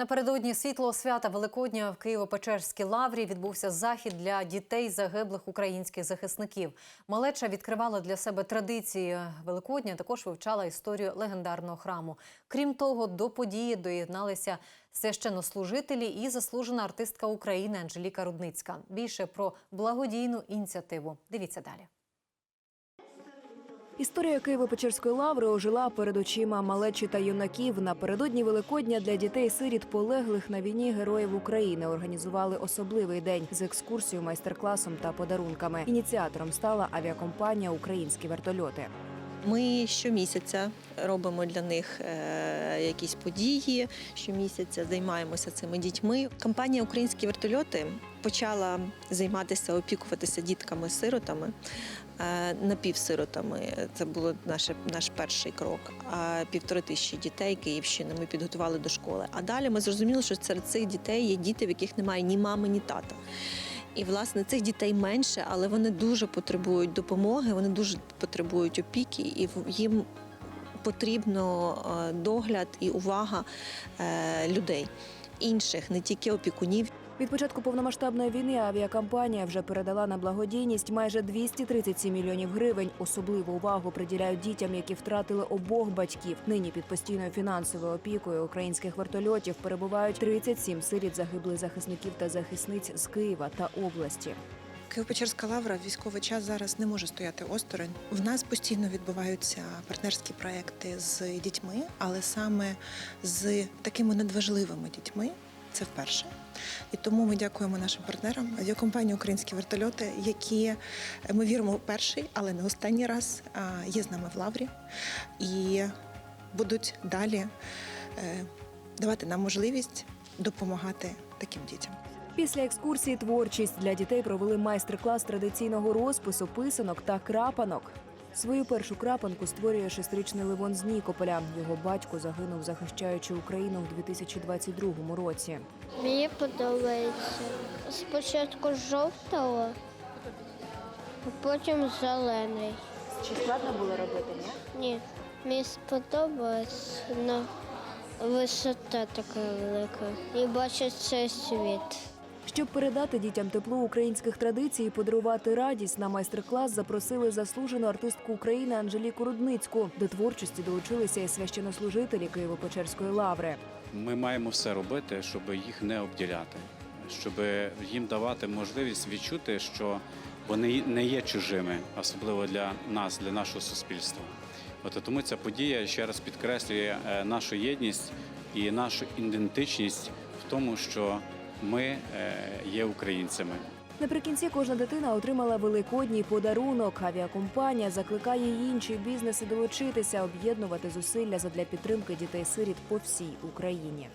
Напередодні світлого свята Великодня в Києво-Печерській лаврі відбувся захід для дітей загиблих українських захисників. Малеча відкривала для себе традиції Великодня. Також вивчала історію легендарного храму. Крім того, до події доєдналися священнослужителі і заслужена артистка України Анжеліка Рудницька. Більше про благодійну ініціативу. Дивіться далі. Історія Києво-Печерської лаври ожила перед очима малечі та юнаків. Напередодні Великодня для дітей-сиріт полеглих на війні героїв України організували особливий день з екскурсією, майстер-класом та подарунками. Ініціатором стала авіакомпанія Українські вертольоти. Ми щомісяця робимо для них е, якісь події. Щомісяця займаємося цими дітьми. Компанія Українські вертольоти почала займатися, опікуватися дітками-сиротами, е, напівсиротами. Це було наше, наш перший крок. А півтори тисячі дітей Київщини ми підготували до школи. А далі ми зрозуміли, що серед цих дітей є діти, в яких немає ні мами, ні тата. І власне цих дітей менше, але вони дуже потребують допомоги, вони дуже потребують опіки, і їм потрібно е, догляд і увага е, людей інших, не тільки опікунів. Від початку повномасштабної війни авіакомпанія вже передала на благодійність майже 237 мільйонів гривень. Особливу увагу приділяють дітям, які втратили обох батьків. Нині під постійною фінансовою опікою українських вертольотів перебувають 37 сиріт загиблих захисників та захисниць з Києва та області. Києво-Печерська лавра військовий час зараз не може стояти осторонь. В нас постійно відбуваються партнерські проекти з дітьми, але саме з такими надважливими дітьми. Це вперше. І тому ми дякуємо нашим партнерам авіакомпанії Українські вертольоти, які е, ми віримо перший, але не останній раз є з нами в лаврі і будуть далі е, давати нам можливість допомагати таким дітям. Після екскурсії творчість для дітей провели майстер-клас традиційного розпису, писанок та крапанок. Свою першу крапанку створює шестирічний Левон з Нікополя. Його батько загинув, захищаючи Україну в 2022 році. Мені подобається. Спочатку жовтого, а потім зелений. Чи складно було робити? Ні? Ні, мені сподобалось, але висота така велика. І бачить цей світ. Щоб передати дітям тепло українських традицій і подарувати радість, на майстер-клас запросили заслужену артистку України Анжеліку Рудницьку. До творчості долучилися і священнослужителі Києво-Печерської лаври. Ми маємо все робити, щоб їх не обділяти, щоб їм давати можливість відчути, що вони не є чужими, особливо для нас, для нашого суспільства. От тому ця подія ще раз підкреслює е, нашу єдність і нашу ідентичність в тому, що ми е, є українцями. Наприкінці кожна дитина отримала великодній подарунок. Авіакомпанія закликає інші бізнеси долучитися, об'єднувати зусилля задля підтримки дітей-сиріт по всій Україні.